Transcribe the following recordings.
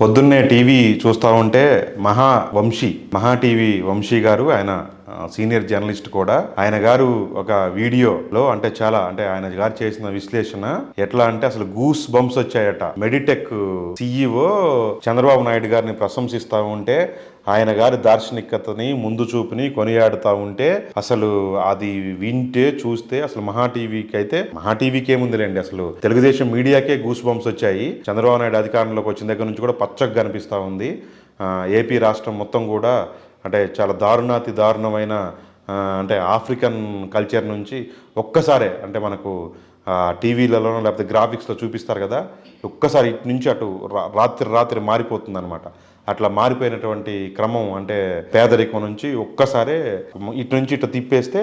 పొద్దున్నే టీవీ చూస్తూ ఉంటే మహా వంశీ మహా టీవీ వంశీ గారు ఆయన సీనియర్ జర్నలిస్ట్ కూడా. ఆయన గారు ఒక వీడియోలో అంటే చాలా అంటే ఆయన గారు చేసిన విశ్లేషణ ఎట్లా అంటే అసలు గూస్ బంప్స్ వచ్చాయట. మెడిటెక్ సిఇఓ చంద్రబాబు నాయుడు గారిని ప్రశంసిస్తూ ఉంటే ఆయన గారి దార్శనికతని ముందు చూపుని కొనియాడుతూ ఉంటే అసలు అది వింటే చూస్తే అసలు మహా టీవీకి అయితే మహా టీవీకి ఏముందిలేండి అసలు. తెలుగుదేశం మీడియాకే గూస్ బంప్స్ వచ్చాయి. చంద్రబాబు నాయుడు అధికారంలోకి వచ్చిన దగ్గర నుంచి కూడా పచ్చగా కనిపిస్తూ ఉంది. ఏపీ రాష్ట్రం మొత్తం కూడా అంటే చాలా దారుణాతి దారుణమైన అంటే ఆఫ్రికన్ కల్చర్ నుంచి ఒక్కసారే అంటే మనకు టీవీలలోనో లేకపోతే గ్రాఫిక్స్లో చూపిస్తారు కదా ఒక్కసారి ఇటు నుంచి అటు రాత్రి రాత్రి మారిపోతుంది అనమాట అట్లా మారిపోయినటువంటి క్రమం అంటే పేదరికం నుంచి ఒక్కసారే ఇటు నుంచి ఇటు తిప్పేస్తే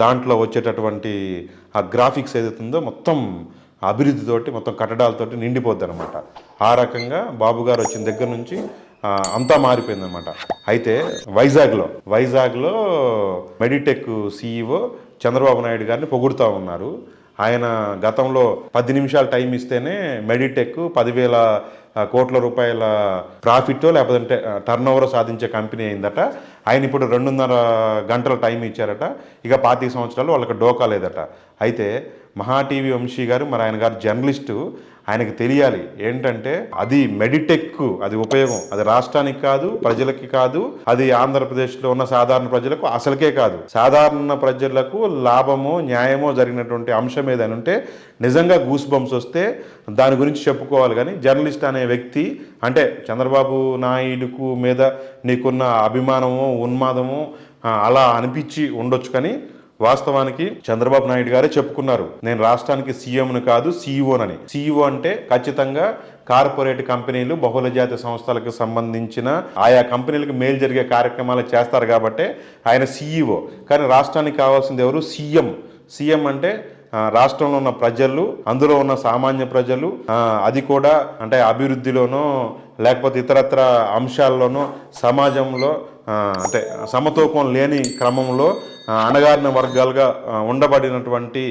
దాంట్లో వచ్చేటటువంటి ఆ గ్రాఫిక్స్ ఏదైతుందో మొత్తం అభివృద్ధితోటి మొత్తం కట్టడాలతోటి నిండిపోద్ది అనమాట ఆ రకంగా బాబు గారు వచ్చిన దగ్గర నుంచి అంతా మారిపోయిందనమాట అయితే వైజాగ్లో వైజాగ్లో మెడిటెక్ సీఈఓ చంద్రబాబు నాయుడు గారిని పొగుడుతూ ఉన్నారు. ఆయన గతంలో పది నిమిషాలు టైం ఇస్తేనే మెడిటెక్ పదివేల కోట్ల రూపాయల ప్రాఫిట్ లేకపోతే టర్న్ ఓవర్ సాధించే కంపెనీ అయిందట. ఆయన ఇప్పుడు రెండున్నర గంటల టైం ఇచ్చారట. ఇక పాతిక సంవత్సరాలు వాళ్ళకి డోకా లేదట. అయితే మహా టీవీ వంశీ గారు మరి ఆయన గారు జర్నలిస్టు ఆయనకి తెలియాలి ఏంటంటే అది మెడిటెక్ అది ఉపయోగం. అది రాష్ట్రానికి కాదు ప్రజలకి కాదు అది ఆంధ్రప్రదేశ్లో ఉన్న సాధారణ ప్రజలకు అసలుకే కాదు. సాధారణ ప్రజలకు లాభమో న్యాయమో జరిగినటువంటి అంశం ఏదైనా ఉంటే నిజంగా గూస్ బంప్స్ వస్తే దాని గురించి చెప్పుకోవాలి. కానీ జర్నలిస్ట్ అనే వ్యక్తి అంటే చంద్రబాబు నాయుడుకు మీద నీకున్న అభిమానము ఉన్మాదము అలా అనిపించి ఉండొచ్చు కానీ వాస్తవానికి చంద్రబాబు నాయుడు గారే చెప్పుకున్నారు. నేను రాష్ట్రానికి సీఎంను కాదు సీఈఓనని. సీఈఓ అంటే ఖచ్చితంగా కార్పొరేట్ కంపెనీలు బహుళజాతి సంస్థలకు సంబంధించిన ఆయా కంపెనీలకు మేలు జరిగే కార్యక్రమాలు చేస్తారు కాబట్టి ఆయన సీఈఓ. కానీ రాష్ట్రానికి కావాల్సింది ఎవరు? సీఎం. సీఎం అంటే రాష్ట్రంలో ఉన్న ప్రజలు అందులో ఉన్న సామాన్య ప్రజలు అది కూడా అంటే అభివృద్ధిలోనో లేకపోతే ఇతరత్ర అంశాల్లోనూ సమాజంలో అంటే సమతూకం లేని క్రమంలో అణగారిన వర్గాలుగా ఉండబడినటువంటి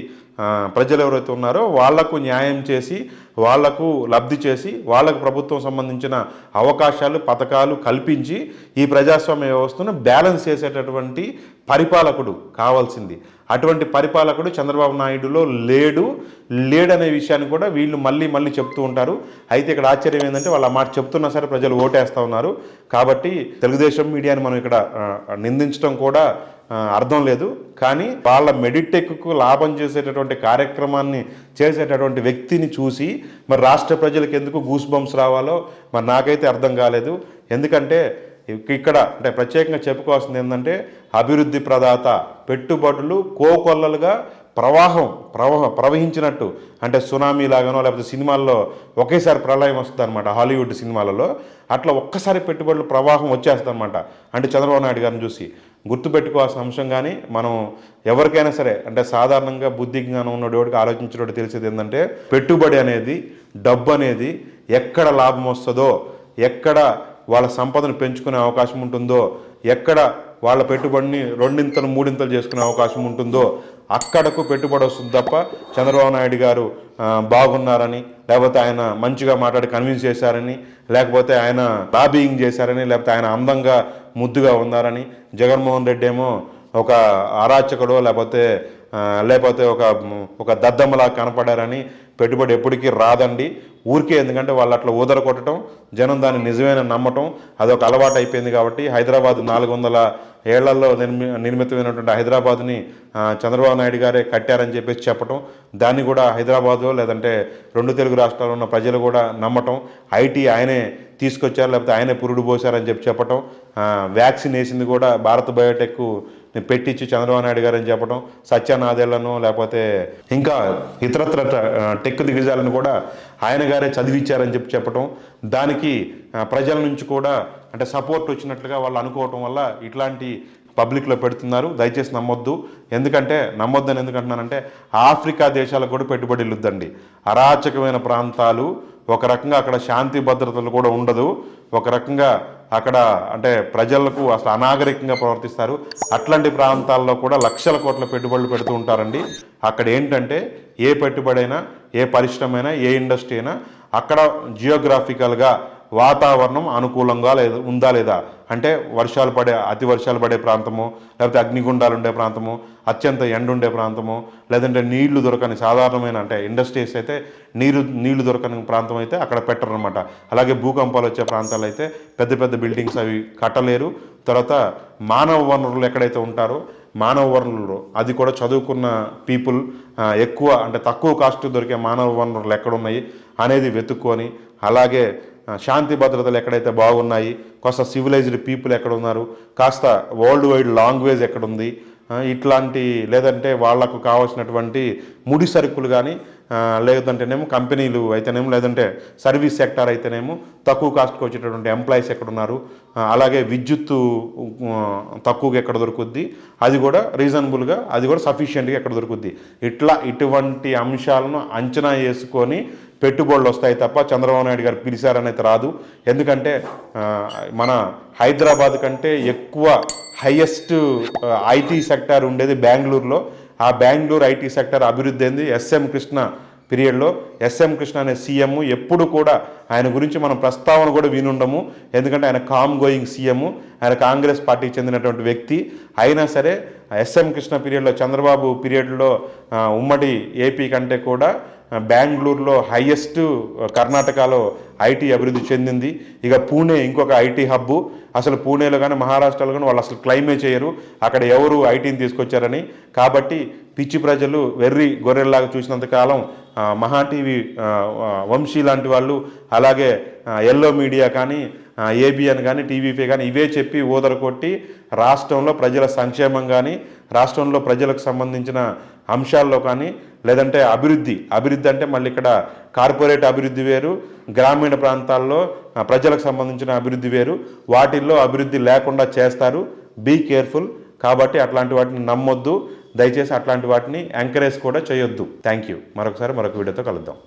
ప్రజలు ఎవరైతే ఉన్నారో వాళ్ళకు న్యాయం చేసి వాళ్ళకు లబ్ధి చేసి వాళ్ళకు ప్రభుత్వం సంబంధించిన అవకాశాలు పథకాలు కల్పించి ఈ ప్రజాస్వామ్య వ్యవస్థను బ్యాలెన్స్ చేసేటటువంటి పరిపాలకుడు కావాల్సింది. అటువంటి పరిపాలకుడు చంద్రబాబు నాయుడులో లేడు. లేడనే విషయాన్ని కూడా వీళ్ళు మళ్ళీ మళ్ళీ చెప్తూ ఉంటారు. అయితే ఇక్కడ ఆశ్చర్యం ఏంటంటే వాళ్ళు ఆ మాట చెప్తున్నా సరే ప్రజలు ఓటేస్తూ ఉన్నారు. కాబట్టి తెలుగుదేశం మీడియాని మనం ఇక్కడ నిందించడం కూడా అర్థం లేదు. కానీ వాళ్ళ మెడిటెక్కు లాభం చేసేటటువంటి కార్యక్రమాన్ని చేసేటటువంటి వ్యక్తిని చూసి మరి రాష్ట్ర ప్రజలకు ఎందుకు గూస్ బంప్స్ రావాలో మరి నాకైతే అర్థం కాలేదు. ఎందుకంటే ఇక్కడ అంటే ప్రత్యేకంగా చెప్పుకోవాల్సింది ఏంటంటే అభివృద్ధి ప్రదాత పెట్టుబడులు కోకొల్లలుగా ప్రవాహం ప్రవాహం ప్రవహించినట్టు. అంటే సునామీ లాగానో లేకపోతే సినిమాల్లో ఒకేసారి ప్రళయం వస్తుంది అనమాట హాలీవుడ్ సినిమాలలో. అట్లా ఒక్కసారి పెట్టుబడులు ప్రవాహం వచ్చేస్తుంది అనమాట అంటే చంద్రబాబు నాయుడు గారిని చూసి. గుర్తుపెట్టుకోవాల్సిన అంశం కానీ మనం ఎవరికైనా సరే అంటే సాధారణంగా బుద్ధి జ్ఞానం ఉన్నటువంటి ఆలోచించినోడు తెలిసేది ఏంటంటే పెట్టుబడి అనేది డబ్బు అనేది ఎక్కడ లాభం వస్తుందో ఎక్కడ వాళ్ళ సంపదను పెంచుకునే అవకాశం ఉంటుందో ఎక్కడ వాళ్ళ పెట్టుబడిని రెండింతలు మూడింతలు చేసుకునే అవకాశం ఉంటుందో అక్కడకు పెట్టుబడి వస్తుంది తప్ప చంద్రబాబు నాయుడు గారు బాగున్నారని లేకపోతే ఆయన మంచిగా మాట్లాడి కన్విన్స్ చేశారని లేకపోతే ఆయన లాబింగ్ చేశారని లేకపోతే ఆయన అందంగా ముద్దుగా ఉన్నారని జగన్మోహన్ రెడ్డి ఏమో ఒక అరాచకుడో లేకపోతే లేకపోతే ఒక ఒక దద్దమ్మలా కనపడారని పెట్టుబడి ఎప్పటికీ రాదండి. ఊరికే ఎందుకంటే వాళ్ళు అట్లా ఊదర కొట్టడం జనం దాన్ని నిజమైన నమ్మటం అదొక అలవాటు అయిపోయింది కాబట్టి హైదరాబాద్ నాలుగు వందల ఏళ్ళలో నిర్మి నిర్మితమైనటువంటి హైదరాబాద్ని చంద్రబాబు నాయుడు గారే కట్టారని చెప్పేసి చెప్పటం దాన్ని కూడా హైదరాబాదు లేదంటే రెండు తెలుగు రాష్ట్రాల్లో ఉన్న ప్రజలు కూడా నమ్మటం ఐటీ ఆయనే తీసుకొచ్చారు లేకపోతే ఆయనే పురుడు పోశారని చెప్పి చెప్పటం వ్యాక్సిన్ వేసింది కూడా భారత్ బయోటెక్ పెట్టించి చంద్రబాబు నాయుడు గారు అని చెప్పడం సత్యనాదేళ్ళను లేకపోతే ఇంకా ఇతరత్ర టెక్ దిగజాలను కూడా ఆయన గారే చదివించారని చెప్పి చెప్పడం దానికి ప్రజల నుంచి కూడా అంటే సపోర్ట్ వచ్చినట్లుగా వాళ్ళు అనుకోవటం వల్ల ఇట్లాంటి పబ్లిక్లో పెడుతున్నారు. దయచేసి నమ్మొద్దు. ఎందుకంటే నమ్మొద్దని ఎందుకంటున్నానంటే ఆఫ్రికా దేశాలకు కూడా పెట్టుబడి వెళ్ళొద్దండి అరాచకమైన ప్రాంతాలు ఒక రకంగా అక్కడ శాంతి భద్రతలు కూడా ఉండదు. ఒక రకంగా అక్కడ అంటే ప్రజలకు అసలు అనాగరికంగా ప్రవర్తిస్తారు. అట్లాంటి ప్రాంతాల్లో కూడా లక్షల కోట్ల పెట్టుబడులు పెడుతూ ఉంటారండి. అక్కడ ఏంటంటే ఏ పెట్టుబడి అయినా ఏ పరిశ్రమ అయినా ఏ ఇండస్ట్రీ అయినా అక్కడ జియోగ్రాఫికల్గా వాతావరణం అనుకూలంగా లేదు ఉందా లేదా? అంటే వర్షాలు పడే అతి వర్షాలు పడే ప్రాంతము లేకపోతే అగ్నిగుండాలు ఉండే ప్రాంతము అత్యంత ఎండ ఉండే ప్రాంతము లేదంటే నీళ్ళు దొరకని సాధారణమైన అంటే ఇండస్ట్రీస్ అయితే నీరు నీళ్ళు దొరకని ప్రాంతం అయితే అక్కడ పెట్టరు అనమాట అలాగే భూకంపాలు వచ్చే ప్రాంతాలు అయితే పెద్ద పెద్ద బిల్డింగ్స్ అవి కట్టలేరు. తర్వాత మానవ వనరులు ఎక్కడైతే ఉంటారో మానవ వనరులు అది కూడా చదువుకున్న పీపుల్ ఎక్కువ అంటే తక్కువ కాస్ట్ దొరికే మానవ వనరులు ఎక్కడున్నాయి అనేది వెతుక్కొని అలాగే శాంతి భద్రతలు ఎక్కడైతే బాగున్నాయి కాస్త సివిలైజ్డ్ పీపుల్ ఎక్కడ ఉన్నారు కాస్త వరల్డ్ వైడ్ లాంగ్వేజ్ ఎక్కడుంది ఇట్లాంటి లేదంటే వాళ్ళకు కావాల్సినటువంటి ముడి సరుకులు కానీ లేదంటేనేమో కంపెనీలు అయితేనేమో లేదంటే సర్వీస్ సెక్టార్ అయితేనేమో తక్కువ కాస్ట్కి వచ్చేటటువంటి ఎంప్లాయీస్ ఎక్కడున్నారు అలాగే విద్యుత్తు తక్కువగా ఎక్కడ దొరుకుద్ది అది కూడా రీజనబుల్గా అది కూడా సఫిషియెంట్గా ఎక్కడ దొరుకుద్ది. ఇట్లా ఇటువంటి అంశాలను అంచనా వేసుకొని పెట్టుబడులు వస్తాయి తప్ప చంద్రబాబు నాయుడు గారు పిలిచారనేది రాదు. ఎందుకంటే మన హైదరాబాద్ కంటే ఎక్కువ హైయెస్ట్ ఐటీ సెక్టార్ ఉండేది బెంగళూరులో. ఆ బెంగళూరు ఐటీ సెక్టార్ అభివృద్ధి అయింది ఎస్ఎం కృష్ణ పీరియడ్లో. ఎస్ఎం కృష్ణ అనే సీఎం ఎప్పుడు కూడా ఆయన గురించి మనం ప్రస్తావన కూడా వినుండము. ఎందుకంటే ఆయన కామ్ గోయింగ్ సీఎం ఆయన కాంగ్రెస్ పార్టీకి చెందినటువంటి వ్యక్తి. అయినా సరే ఎస్ఎం కృష్ణ పీరియడ్లో చంద్రబాబు పీరియడ్లో ఉమ్మడి ఏపీ కంటే కూడా బెంగళూరులో హైయెస్ట్ కర్ణాటకలో ఐటీ అభివృద్ధి చెందింది. ఇక పూణే ఇంకొక ఐటీ హబ్బు. అసలు పూణేలో కానీ మహారాష్ట్రలో కానీ వాళ్ళు అసలు క్లైమే చేయరు. అక్కడ ఎవరు ఐటీని తీసుకొచ్చారని. కాబట్టి పిచ్చి ప్రజలు వెర్రి గొర్రెల్లాగా చూసినంత కాలం మహా టీవీ వంశీ లాంటి వాళ్ళు అలాగే ఎల్లో మీడియా కానీ ఏబిఎన్ కానీ టీవీపీ కానీ ఇవే చెప్పి ఊదర కొట్టి రాష్ట్రంలో ప్రజల సంక్షేమం కానీ రాష్ట్రంలో ప్రజలకు సంబంధించిన అంశాల్లో కానీ లేదంటే అభివృద్ధి. అభివృద్ధి అంటే మళ్ళీ ఇక్కడ కార్పొరేట్ అభివృద్ధి వేరు గ్రామీణ ప్రాంతాల్లో ప్రజలకు సంబంధించిన అభివృద్ధి వేరు. వాటిల్లో అభివృద్ధి లేకుండా చేస్తారు. బీ కేర్ఫుల్ కాబట్టి అట్లాంటి వాటిని నమ్మొద్దు. దయచేసి అట్లాంటి వాటిని ఎంకరేజ్ కూడా చేయొద్దు. థ్యాంక్ యూ మరొకసారి మరొక వీడియోతో కలుద్దాం.